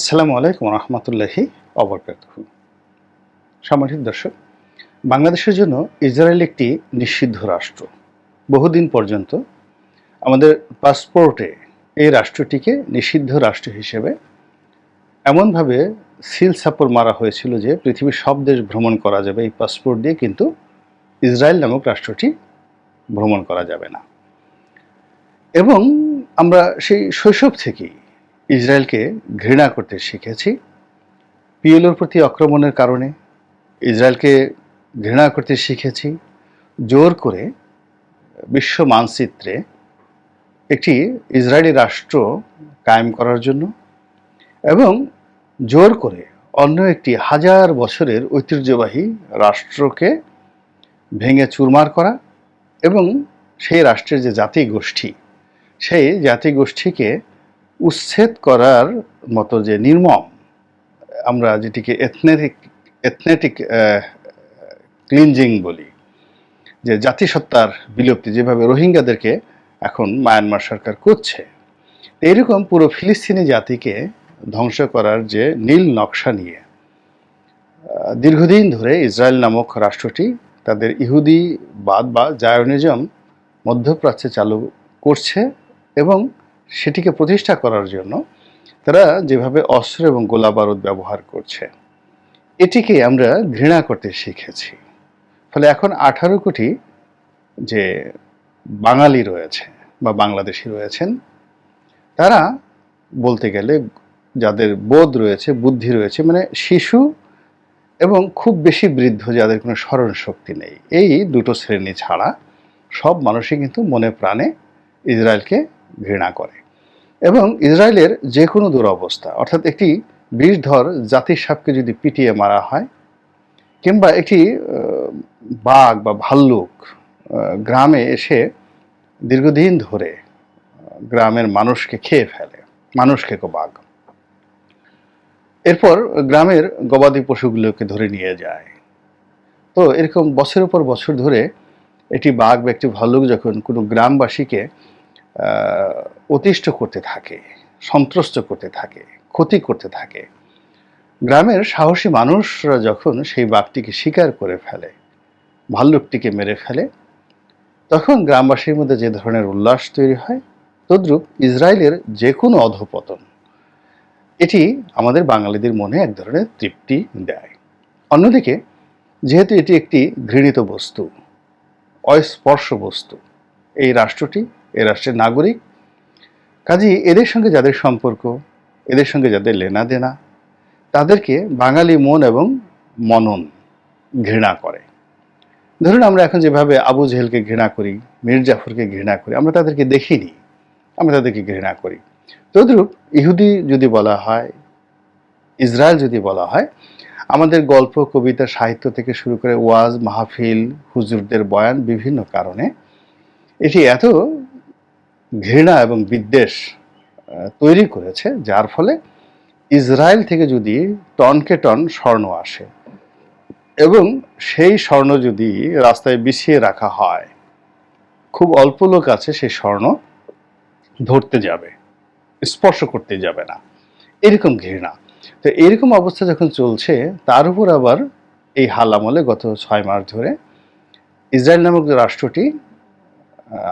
আসসালামু আলাইকুম রহমতুল্লাহি অবরকাত সম্মানিত দর্শক, বাংলাদেশের জন্য ইসরায়েল একটি নিষিদ্ধ রাষ্ট্র। বহুদিন পর্যন্ত আমাদের পাসপোর্টে এই রাষ্ট্রটিকে নিষিদ্ধ রাষ্ট্র হিসেবে এমনভাবে সিল সাপোর মারা হয়েছিল যে পৃথিবীর সব দেশ ভ্রমণ করা যাবে, এই পাসপোর্ট দিয়ে কিন্তু ইসরায়েল নামক রাষ্ট্রটি ভ্রমণ করা যাবে না। এবং আমরা সেই শৈশব থেকেই ইসরায়েলকে ঘৃণা করতে শিখেছি। পিএলওর প্রতি আক্রমণের কারণে ইসরায়েলকে ঘৃণা করতে শিখেছি। জোর করে বিশ্ব মানচিত্রে একটি ইসরায়েলি রাষ্ট্র কায়েম করার জন্য এবং জোর করে অন্য একটি হাজার বছরের ঐতিহ্যবাহী রাষ্ট্রকে ভেঙে চুরমার করা এবং সেই রাষ্ট্রের যে জাতি গোষ্ঠী সেই জাতি গোষ্ঠীকে উচ্ছেদ করার মতো যে নির্মম, আমরা যেটিকে এথনেটিক এথনেটিক ক্লিনজিং বলি, যে জাতিসত্তার বিলুপ্তি যেভাবে রোহিঙ্গাদেরকে এখন মায়ানমার সরকার করছে, এইরকম পুরো ফিলিস্তিনি জাতিকে ধ্বংস করার যে নীল নকশা নিয়ে দীর্ঘদিন ধরে ইসরায়েল নামক রাষ্ট্রটি তাদের ইহুদিবাদ বা জায়নিজম মধ্যপ্রাচ্যে চালু করছে এবং সেটিকে প্রতিষ্ঠা করার জন্য তারা যেভাবে অস্ত্র এবং গোলা বারুদ ব্যবহার করছে, এটিকে আমরা ঘৃণা করতে শিখেছি। ফলে এখন আঠারো কোটি যে বাঙালি রয়েছে বা বাংলাদেশি রয়েছেন, তারা বলতে গেলে যাদের বোধ রয়েছে, বুদ্ধি রয়েছে মানে শিশু এবং খুব বেশি বৃদ্ধ যাদের কোনো স্মরণ শক্তি নেই, এই দুটো শ্রেণি ছাড়া সব মানুষই কিন্তু মনে প্রাণে ইসরায়েলকে ঘৃণা করে। এবং ইসরায়েলের যে কোনো দুরবস্থা, অর্থাৎ একটি বিষধর জাতির সাপকে যদি পিটিয়ে মারা হয়, কিংবা একটি বাঘ বা ভাল্লুক গ্রামে এসে দীর্ঘদিন ধরে গ্রামের মানুষকে খেয়ে ফেলে মানুষ খেকো বাঘ। এরপর গ্রামের গবাদি পশুগুলোকে ধরে নিয়ে যায়। তো এরকম বছরের পর বছর ধরে একটি বাঘ বা একটি ভাল্লুক যখন কোনো গ্রামবাসীকে অতিষ্ঠ করতে থাকে, সন্ত্রস্ত করতে থাকে, ক্ষতি করতে থাকে। গ্রামের সাহসী মানুষরা যখন সেই বাঘটিকে শিকার করে ফেলে, ভাল্লুকটিকে মেরে ফেলে, তখন গ্রামবাসীর মধ্যে যে ধরনের উল্লাস তৈরি হয়, তদ্রূপ ইসরায়েলের যে কোনো অধপতন, এটি আমাদের বাঙালিদের মনে এক ধরনের তৃপ্তি দেয়। অন্যদিকে, যেহেতু এটি একটি ঘৃণিত বস্তু, অস্পর্শ বস্তু, এই রাষ্ট্রটি এই রাষ্ট্রের নাগরিক। কাজেই এদের সঙ্গে যাদের সম্পর্ক, এদের সঙ্গে যাদের লেনা দেনা তাদেরকে বাঙালি মন এবং মনন ঘৃণা করে। ধরুন আমরা এখন যেভাবে আবু জেহেলকে ঘৃণা করি, মীর জাফরকে ঘৃণা করি, আমরা তাদেরকে দেখিনি, আমরা তাদেরকে ঘৃণা করি। তদ্রূপ ইহুদি যদি বলা হয়, ইসরায়েল যদি বলা হয়, আমাদের গল্প, কবিতা, সাহিত্য থেকে শুরু করে ওয়াজ, মাহফিল, হুজুরদের বয়ান বিভিন্ন কারণে এটি এত ঘৃণা এবং বিদ্বেষ তৈরি করেছে, যার ফলে ইসরায়েল থেকে যদি টনকে টন স্বর্ণ আসে এবং সেই স্বর্ণ যদি রাস্তায় বিছিয়ে রাখা হয়, খুব অল্প লোক আছে সেই স্বর্ণ ধরতে যাবে, স্পর্শ করতে যাবে না। এরকম ঘৃণা। তো এরকম অবস্থা যখন চলছে, তার উপর আবার এই হাল আমলে গত ছয় মাস ধরে ইসরায়েল নামক রাষ্ট্রটি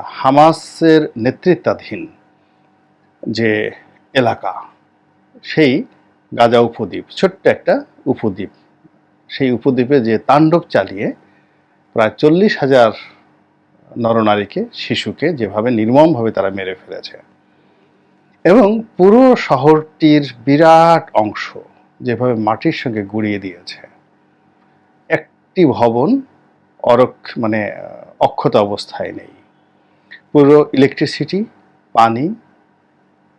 হামাসের নেতৃত্বাধীন যে এলাকা, সেই গাজা উপদ্বীপ, ছোট্ট একটা উপদ্বীপ। সেই উপদ্বীপে যে তাণ্ডব চালিয়ে প্রায় চল্লিশ হাজার নরনারীকে, শিশুকে যেভাবে নির্মমভাবে তারা মেরে ফেলেছে। এবং পুরো শহরটির বিরাট অংশ যেভাবে মাটির সঙ্গে গুড়িয়ে দিয়েছে। একটি ভবন অরক্ষ মানে অক্ষত অবস্থায় নেই। পুরো ইলেকট্রিসিটি পানি,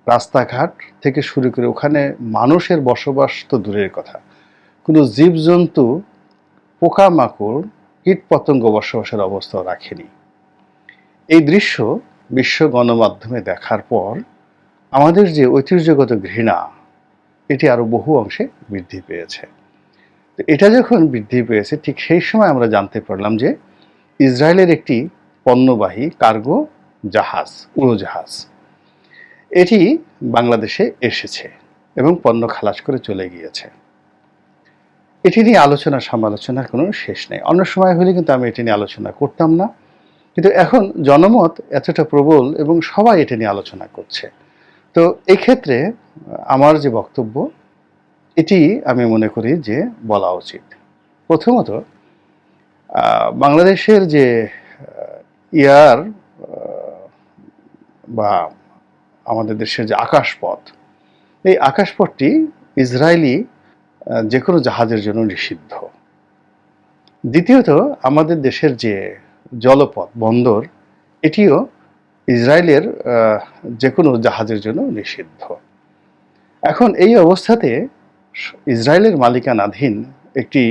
রাস্তাঘাট থেকে শুরু করে ওখানে মানুষের বসবাস তো দূরের কথা। কোনো জীবজন্তু, পোকামাকড়, কীটপতঙ্গ বসবাসের অবস্থাও রাখেনি। এই দৃশ্য বিশ্ব গণমাধ্যমে দেখার পর আমাদের যে ঐতিহ্যগত ঘৃণা, এটি আরও বহু অংশে বৃদ্ধি পেয়েছে। তো এটা যখন বৃদ্ধি পেয়েছে, ঠিক সেই সময় আমরা জানতে পারলাম যে ইসরায়েলের একটি পণ্যবাহী কার্গো জাহাজ, উড়োজাহাজ। এটি বাংলাদেশে এসেছে এবং পণ্য খালাস করে চলে গিয়েছে। এটি নিয়ে আলোচনা সমালোচনার কোনো শেষ নেই। অন্য সময় হলে কিন্তু আমি এটি নিয়ে আলোচনা করতাম না। কিন্তু এখন জনমত এতটা প্রবল এবং সবাই এটা নিয়ে আলোচনা করছে। তো এই ক্ষেত্রে আমার যে বক্তব্য, এটি আমি মনে করি যে বলা উচিত। প্রথমত বাংলাদেশের যে ইয়ার বা আমাদের দেশের যে আকাশপথ, এই আকাশপথটি ইসরায়েলি যে কোনো জাহাজের জন্য নিষিদ্ধ। দ্বিতীয়ত, আমাদের দেশের যে জলপথ, বন্দর, এটিও ইসরায়েলের যে কোনো জাহাজের জন্য নিষিদ্ধ। এখন এই অবস্থাতে ইসরায়েলের মালিকানাধীন একটি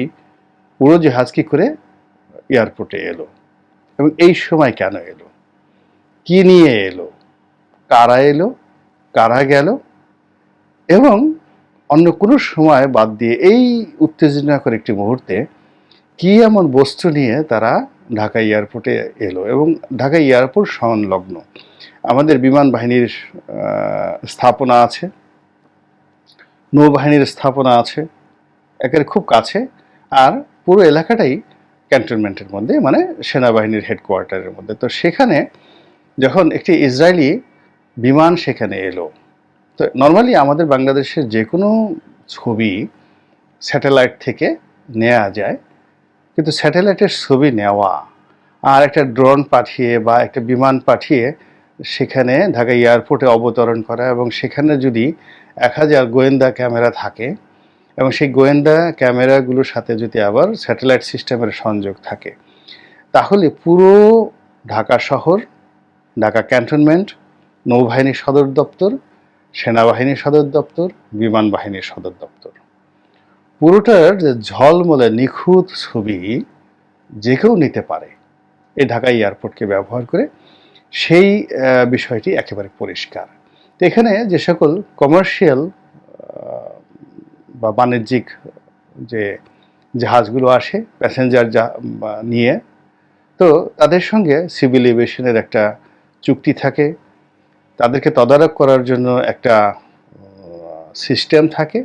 উড়োজাহাজ কি করে এয়ারপোর্টে এলো এবং এই সময় কেন এলো? কি নিয়ে এলো? কারা এলো, কারা গেল এবং অন্য কোনো সময় বাদ দিয়ে এই উত্তেজনাকর একটি মুহূর্তে কি এমন বস্তু নিয়ে তারা ঢাকা এয়ারপোর্টে এলো এবং ঢাকা এয়ারপোর্ট সংলগ্ন? আমাদের বিমান বাহিনীর স্থাপনা আছে, নৌবাহিনীর স্থাপনা আছে, একের খুব কাছে আর পুরো এলাকাটাই ক্যান্টনমেন্টের মধ্যে মানে সেনাবাহিনীর হেডকোয়ার্টারের মধ্যে। তো সেখানে যখন একটি ইসরায়েলি বিমান সেখানে এলো। তো নর্মালি আমাদের বাংলাদেশের যে কোনো ছবি স্যাটেলাইট থেকে নেওয়া যায়, কিন্তু স্যাটেলাইটের ছবি নেওয়া আর একটা ড্রোন পাঠিয়ে বা একটা বিমান পাঠিয়ে সেখানে ঢাকা এয়ারপোর্টে অবতরণ করা এবং সেখানে যদি এক হাজার গোয়েন্দা ক্যামেরা থাকে এবং সেই গোয়েন্দা ক্যামেরাগুলোর সাথে যদি আবার স্যাটেলাইট সিস্টেমের সংযোগ থাকে, তাহলে পুরো ঢাকা শহর, ঢাকা ক্যান্টনমেন্ট নৌবাহিনীর সদর দপ্তর সেনাবাহিনীর সদর দপ্তর, বিমান বাহিনীর সদর দপ্তর। পুরোটার যে ঝলমলে নিখুঁত ছবি যে কেউ নিতে পারে এই ঢাকা এয়ারপোর্টকে ব্যবহার করে, সেই বিষয়টি একেবারে পরিষ্কার। তো এখানে যে সকল কমার্শিয়াল বা বাণিজ্যিক যে জাহাজগুলো আসে, প্যাসেঞ্জার নিয়ে, তো তাদের সঙ্গে সিভিল এভিয়েশনের একটা চুক্তি থাকে তাদেরকে তদারক করার জন্য একটা সিস্টেম থাকে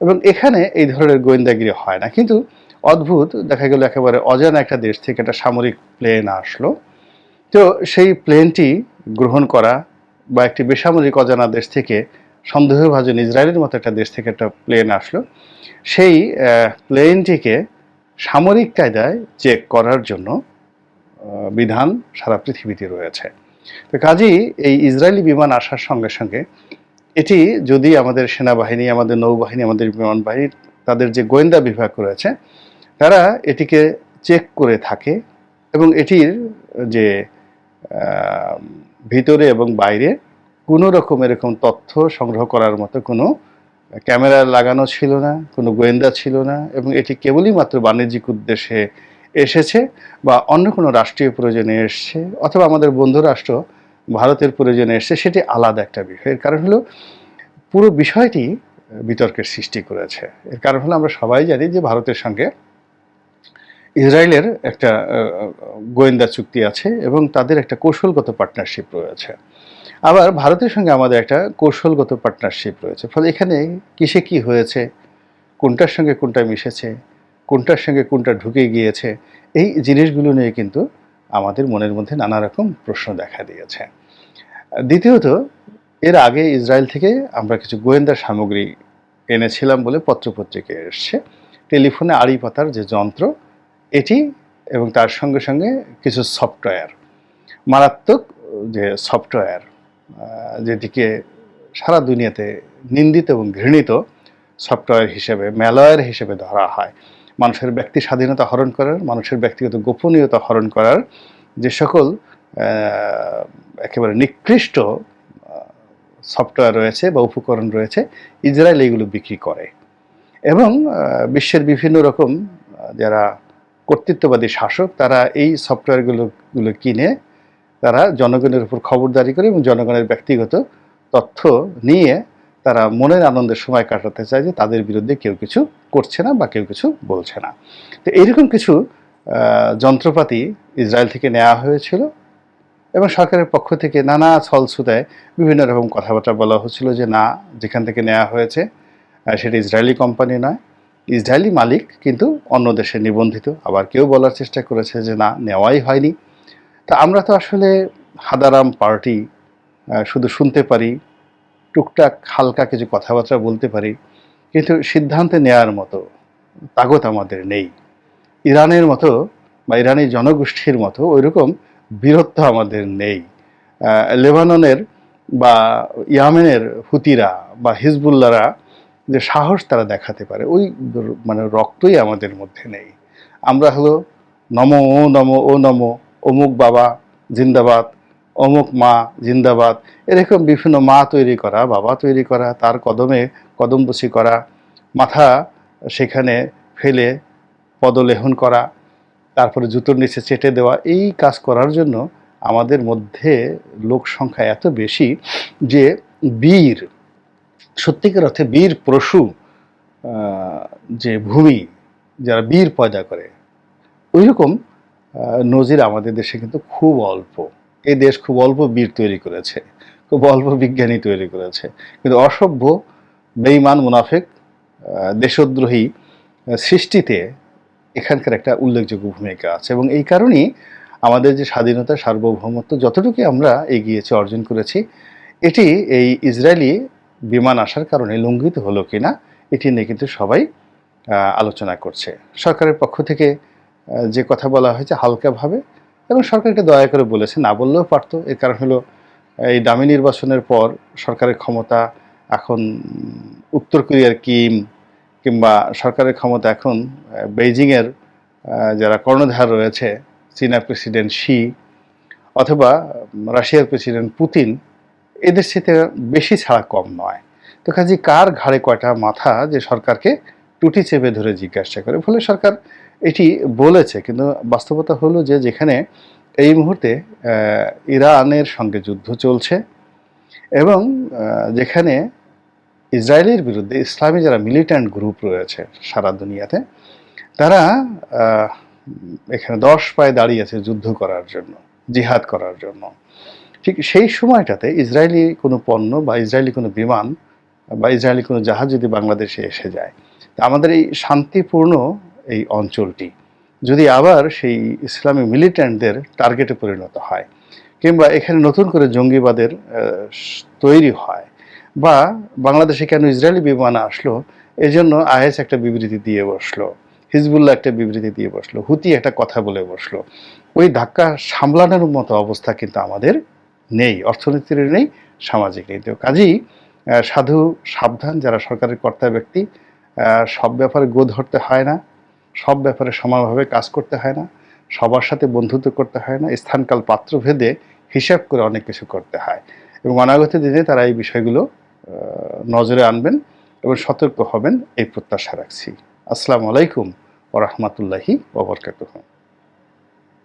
এবং এখানে এই ধরনের গোয়েন্দাগিরি হয় না। কিন্তু অদ্ভুত, দেখা গেল একেবারে অজানা একটা দেশ থেকে একটা সামরিক প্লেন আসলো। তো সেই প্লেনটি গ্রহণ করা বা একটি বেসামরিক অজানা দেশ থেকে সন্দেহভাজন ইসরায়েলের মতো একটা দেশ থেকে একটা প্লেন আসলো। সেই প্লেনটিকে সামরিক কায়দায় চেক করার জন্য বিধান সারা পৃথিবীতে রয়েছে। তো কাজেই এই ইসরায়েলি বিমান আসার সঙ্গে সঙ্গে এটি যদি আমাদের সেনাবাহিনী, আমাদের নৌবাহিনী, আমাদের বিমান বাহিনী তাদের যে গোয়েন্দা বিভাগ রয়েছে, তারা এটিকে চেক করে থাকে এবং এটির যে ভিতরে এবং বাইরে কোনো রকম এরকম তথ্য সংগ্রহ করার মতো কোনো ক্যামেরা লাগানো ছিল না, কোনো গোয়েন্দা ছিল না এবং এটি কেবলই মাত্র বাণিজ্যিক উদ্দেশ্যে এসেছে বা অন্য কোনো রাষ্ট্রীয় প্রয়োজনে এসছে অথবা আমাদের বন্ধু রাষ্ট্র ভারতের প্রয়োজনে এসছে, সেটি আলাদা একটা বিষয়। এর কারণ হলো পুরো বিষয়টি বিতর্কের সৃষ্টি করেছে। এর কারণ হলো আমরা সবাই জানি যে ভারতের সঙ্গে ইসরায়েলের একটা গোয়েন্দা চুক্তি আছে এবং তাদের একটা কৌশলগত পার্টনারশিপ রয়েছে। আবার ভারতের সঙ্গে আমাদের একটা কৌশলগত পার্টনারশিপ রয়েছে। ফলে এখানে কিসে কি হয়েছে, কোনটার সঙ্গে কোনটা মিশেছে কোনটার সঙ্গে কোনটা ঢুকে গিয়েছে, এই জিনিসগুলো নিয়ে কিন্তু আমাদের মনের মধ্যে নানা রকম প্রশ্ন দেখা দিয়েছে। দ্বিতীয়ত, এর আগে ইসরায়েল থেকে আমরা কিছু গোয়েন্দা সামগ্রী এনেছিলাম বলে পত্রপত্রিকায় এসছে। টেলিফোনে আড়ি পাতার যে যন্ত্র, এটি এবং তার সঙ্গে সঙ্গে কিছু সফটওয়্যার, মারাত্মক যে সফটওয়্যার যেটিকে সারা দুনিয়াতে নিন্দিত এবং ঘৃণিত সফটওয়্যার হিসেবে, ম্যালওয়্যার হিসেবে ধরা হয়। মানুষের ব্যক্তি স্বাধীনতা হরণ করার, মানুষের ব্যক্তিগত গোপনীয়তা হরণ করার যে সকল একেবারে নিকৃষ্ট সফটওয়্যার রয়েছে বা উপকরণ রয়েছে, ইসরায়েল এইগুলো বিক্রি করে। এবং বিশ্বের বিভিন্ন রকম যারা কর্তৃত্ববাদী শাসক, তারা এই সফটওয়্যারগুলো গুলো কিনে তারা জনগণের উপর খবরদারি করে এবং জনগণের ব্যক্তিগত তথ্য নিয়ে তারা মনের আনন্দের সময় কাটাতে চায় যে তাদের বিরুদ্ধে কেউ কিছু করছে না বা কেউ কিছু বলছে না। তো এইরকম কিছু যন্ত্রপাতি ইসরায়েল থেকে নেওয়া হয়েছিল এবং সরকারের পক্ষ থেকে নানা ছলছুতায় বিভিন্ন রকম কথাবার্তা বলা হচ্ছিল যে না, যেখান থেকে নেওয়া হয়েছে সেটা ইসরায়েলি কোম্পানি নয়। ইসরায়েলি মালিক কিন্তু অন্য দেশে নিবন্ধিত। আবার কেউ বলার চেষ্টা করেছে যে না, নেওয়াই হয়নি। তা আমরা তো আসলে হাদারাম পার্টি শুধু শুনতে পারি টুকটাক হালকা কিছু কথাবার্তা বলতে পারি, কিন্তু সিদ্ধান্তে নেয়ার মতো তাগত আমাদের নেই। ইরানের মতো বা ইরানি জনগোষ্ঠীর মতো ওইরকম বীরত্ব আমাদের নেই। লেবাননের বা ইয়ামেনের হুতিরা বা হিজবুল্লারা যে সাহস তারা দেখাতে পারে, ওই মানে রক্তই আমাদের মধ্যে নেই। আমরা হলো নম ও নম ও নম, অমুক বাবা জিন্দাবাদ অমুক মা জিন্দাবাদ। এরকম বিভিন্ন মা তৈরি করা, বাবা তৈরি করা, তার কদমে কদমবসি করা, মাথা সেখানে ফেলে পদলেহন করা, তারপরে জুতোর নিচে চেটে দেওয়া, এই কাজ করার জন্য আমাদের মধ্যে লোক সংখ্যা এত বেশি যে বীর, সত্যিকার অর্থে বীর প্রসূ যে ভূমি যারা বীর পয়দা করে, ওইরকম নজির আমাদের দেশে কিন্তু খুব অল্প। এই দেশ খুব অল্প বীর তৈরি করেছে, খুব অল্প বিজ্ঞানী তৈরি করেছে। কিন্তু অসভ্য বেইমান মুনাফেক দেশদ্রোহী সৃষ্টিতে এখানকার একটা উল্লেখযোগ্য ভূমিকা আছে। এবং এই কারণেই আমাদের যে স্বাধীনতা, সার্বভৌমত্ব যতটুকু আমরা এগিয়েছি অর্জন করেছি, এটি এই ইসরায়েলি বিমান আসার কারণে লঙ্ঘিত হলো কিনা, এটি নিয়ে কিন্তু সবাই আলোচনা করছে। সরকারের পক্ষ থেকে যে কথা বলা হয়েছে হালকাভাবে এবং সরকারকে দয়া করে বলেছে, না বললেও পারতো। এর কারণ হলো, এই দামি নির্বাচনের পর সরকারের ক্ষমতা এখন উত্তর কোরিয়ার কিম কিংবা সরকারের ক্ষমতা এখন বেইজিংয়ের যারা কর্ণধার রয়েছে, চীনা প্রেসিডেন্ট শি অথবা রাশিয়ার প্রেসিডেন্ট পুতিন, এদের সাথে বেশি ছাড়া কম নয়। তো কাজে কার ঘাড়ে কয়টা মাথা যে সরকারকে টুটি চেপে ধরে জিজ্ঞাসা করে? ফলে সরকার এটি বলেছে, কিন্তু বাস্তবতা হলো যে যেখানে এই মুহূর্তে ইরানের সঙ্গে যুদ্ধ চলছে এবং যেখানে ইসরায়েলের বিরুদ্ধে ইসলামী যারা মিলিট্যান্ট গ্রুপ রয়েছে সারা দুনিয়াতে, তারা এখানে দশ পায়ে দাঁড়িয়েছে যুদ্ধ করার জন্য, জিহাদ করার জন্য। ঠিক সেই সময়টাতে ইসরায়েলি কোনো পণ্য বা ইসরায়েলি কোনো বিমান বা ইসরায়েলি কোনো জাহাজ যদি বাংলাদেশে এসে যায় আমাদের এই শান্তিপূর্ণ এই অঞ্চলটি। যদি আবার সেই ইসলামী মিলিট্যান্টদের টার্গেটে পরিণত হয়, কিংবা এখানে নতুন করে জঙ্গিবাদের তৈরি হয়, বা বাংলাদেশে কেন ইসরায়েলি বিমান আসলো, এজন্য আইএস একটা বিবৃতি দিয়ে বসল, হিজবুল্লাহ একটা বিবৃতি দিয়ে বসল, হুতি একটা কথা বলে বসল, ওই ধাক্কা সামলানোর মতো অবস্থা কিন্তু আমাদের নেই, অর্থনীতির নেই, সামাজিক নেই। তো কাজেই সাধু সাবধান, যারা সরকারের কর্তা ব্যক্তি সব ব্যাপারে গো ধরতে হয় না সব ব্যাপারে সমানভাবে কাজ করতে হয় না, সবার সাথে বন্ধুত্ব করতে হয় না, স্থানকাল পাত্র ভেদে হিসাব করে অনেক কিছু করতে হয়। এবং অনাগত দিনে তারা এই বিষয়গুলো নজরে আনবেন এবং সতর্ক হবেন, এই প্রত্যাশা রাখছি। আসসালামু আলাইকুম ওরহমতুল্লাহি ওবরকাতুহ